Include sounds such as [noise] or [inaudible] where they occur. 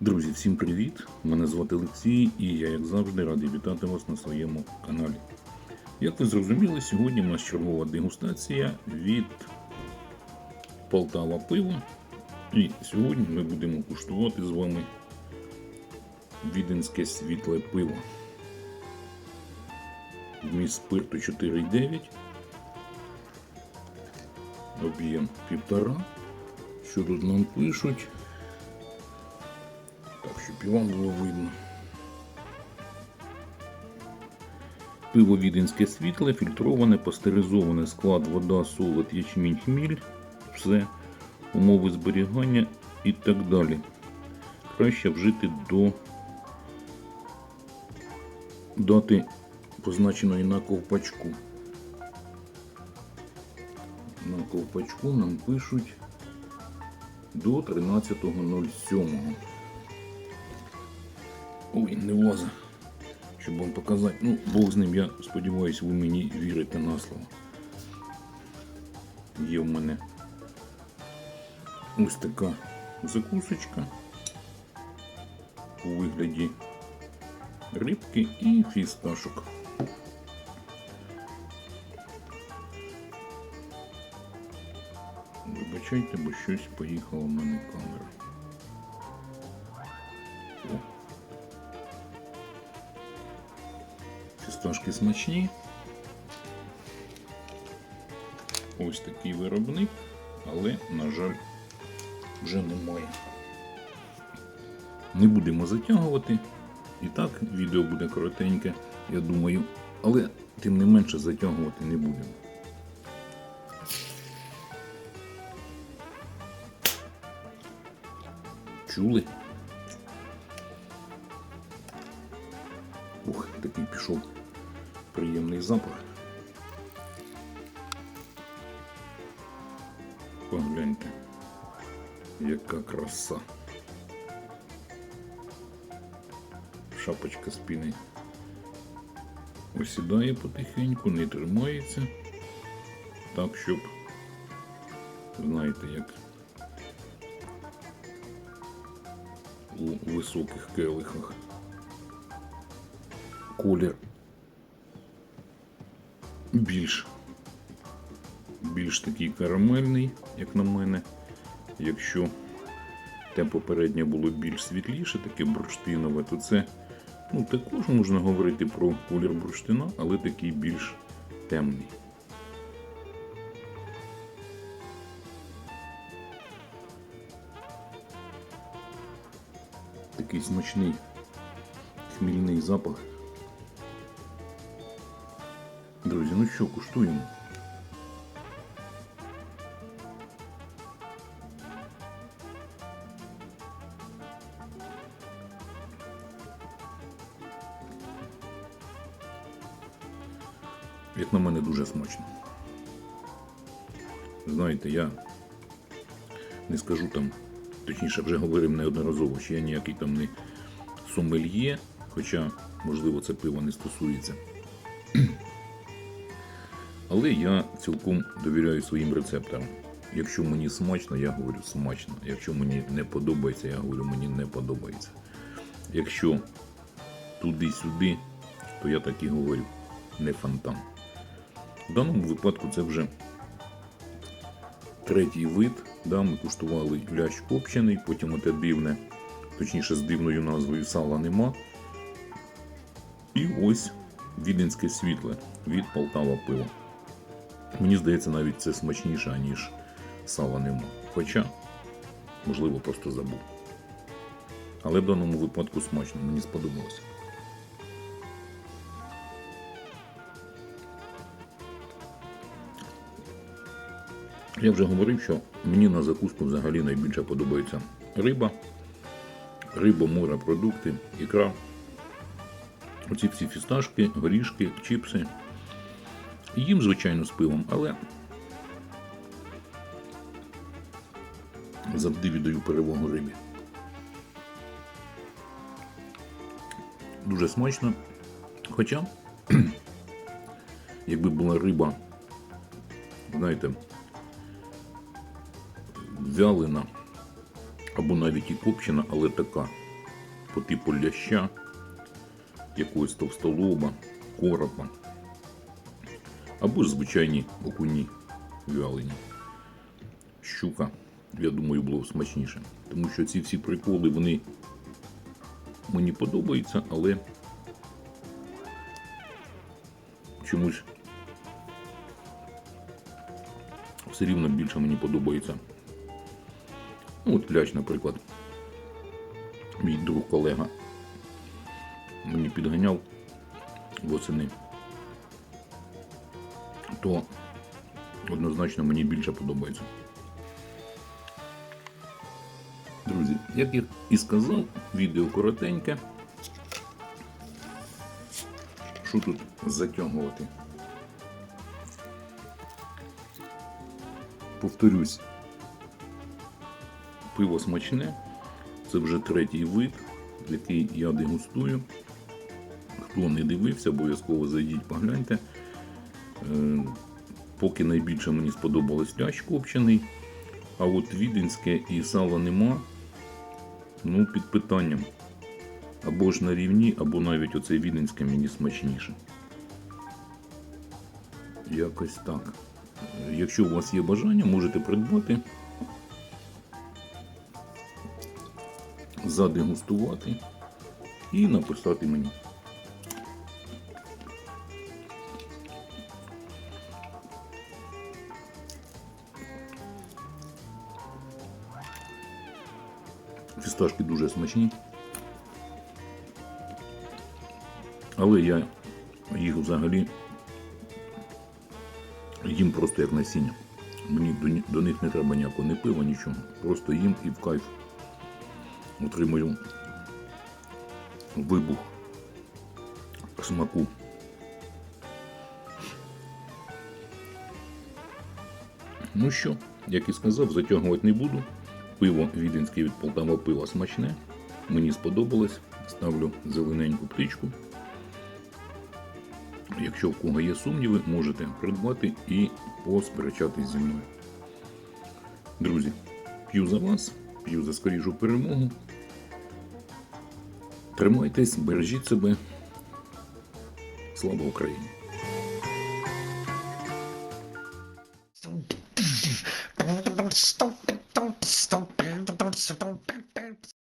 Друзі, всім привіт! Мене звати Олексій і я, як завжди, радий вітати вас на своєму каналі. Як ви зрозуміли, сьогодні в нас чергова дегустація від Полтава пиво. І сьогодні ми будемо куштувати з вами віденське світле пиво. Вміст спирту 4,9. Об'єм 1,5. Що тут нам пишуть? Так, щоб і вам було видно. Пиво віденське світле, фільтроване, пастеризоване склад, вода, солод, ячмінь, хміль, все, умови зберігання і так далі. Краще вжити до дати позначеної на ковпачку. Ковпачку нам пишуть до 13.07. Ой, не влаза. Щоб вам показати. Ну, Бог з ним, я сподіваюся, ви мені вірите на слово. Є в мене ось така закусочка у вигляді рибки і фісташок. Вибачайте, бо щось поїхало в мене камера. Фісташки смачні. Ось такий виробник, але, на жаль, вже немає. Не будемо затягувати. І так, відео буде коротеньке, я думаю, але тим не менше затягувати не будемо. Чули? Ух, такий пішов приємний запах. Погляньте, яка краса. Шапочка спини осідає потихеньку, не тримається. Так, щоб, знаєте, як у високих келихах. Колір більш, більш такий карамельний, як на мене. Якщо те попереднє було більш світліше, таке бурштинове, то це ну, також можна говорити про колір бурштина, але такий більш темний. Такий смачний хмільний запах. Друзі, ну що, куштуємо? Як на мене дуже смачно. Знаєте, я не скажу там, точніше вже говорив неодноразово, що я ніякий там не сомельє, хоча, можливо, це пиво не стосується. [clears throat] Але я цілком довіряю своїм рецепторам. Якщо мені смачно, я говорю смачно. Якщо мені не подобається, я говорю, мені не подобається. Якщо туди-сюди, то я так і говорю, не фонтан. В даному випадку це вже третій вид. Да, Ми куштували лящ копчений, потім оте дивне, точніше з дивною назвою сала нема. І ось віденське світле від Полтава пиво. Мені здається, навіть це смачніше, ніж сала нема. Хоча, можливо, просто забув. Але в даному випадку смачно, мені сподобалося. Я вже говорив, що мені на закуску взагалі найбільше подобається риба, риба, морепродукти, ікра. Оці всі фісташки, горішки, чіпси. Їм, звичайно, з пивом, але завжди віддаю перевагу рибі. Дуже смачно. Хоча, [clears throat] якби була риба знаєте, вялена або навіть і копчена, але така по типу ляща, якогось товстолоба, коропа. Або ж звичайні окуні вялені. Щука, я думаю, було б смачніше. Тому що ці всі приколи, вони мені подобаються, але чомусь все рівно більше мені подобається. Ну, от ляч, наприклад. Мій друг колега мені підганяв восени. То однозначно мені більше подобається. Друзі, як я і сказав, відео коротеньке. Що тут затягувати? Повторюсь, пиво смачне. Це вже третій вид, який я дегустую. Хто не дивився, обов'язково зайдіть, погляньте. Е, Поки найбільше мені сподобалось лящ копчений, а от віденське і сала нема. Ну, під питанням. Або ж на рівні, або навіть оце віденське мені смачніше. Якось так. Е, Якщо у вас є бажання, можете придбати, задегустувати і написати мені. Фісташки дуже смачні. Але я їх взагалі їм просто як насіння. Мені до, них не треба ніякого не пива, нічого. Просто їм і в кайф отримую вибух смаку. Ну що, як і сказав, затягувати не буду. Пиво віденське від Полтава пива смачне. Мені сподобалось. Ставлю зелененьку птичку. Якщо в кого є сумніви, можете придбати і посперечатись зі мною. Друзі, п'ю за вас, п'ю за скорішу перемогу. Тримайтесь, бережіть себе. Слава Україні! Stop.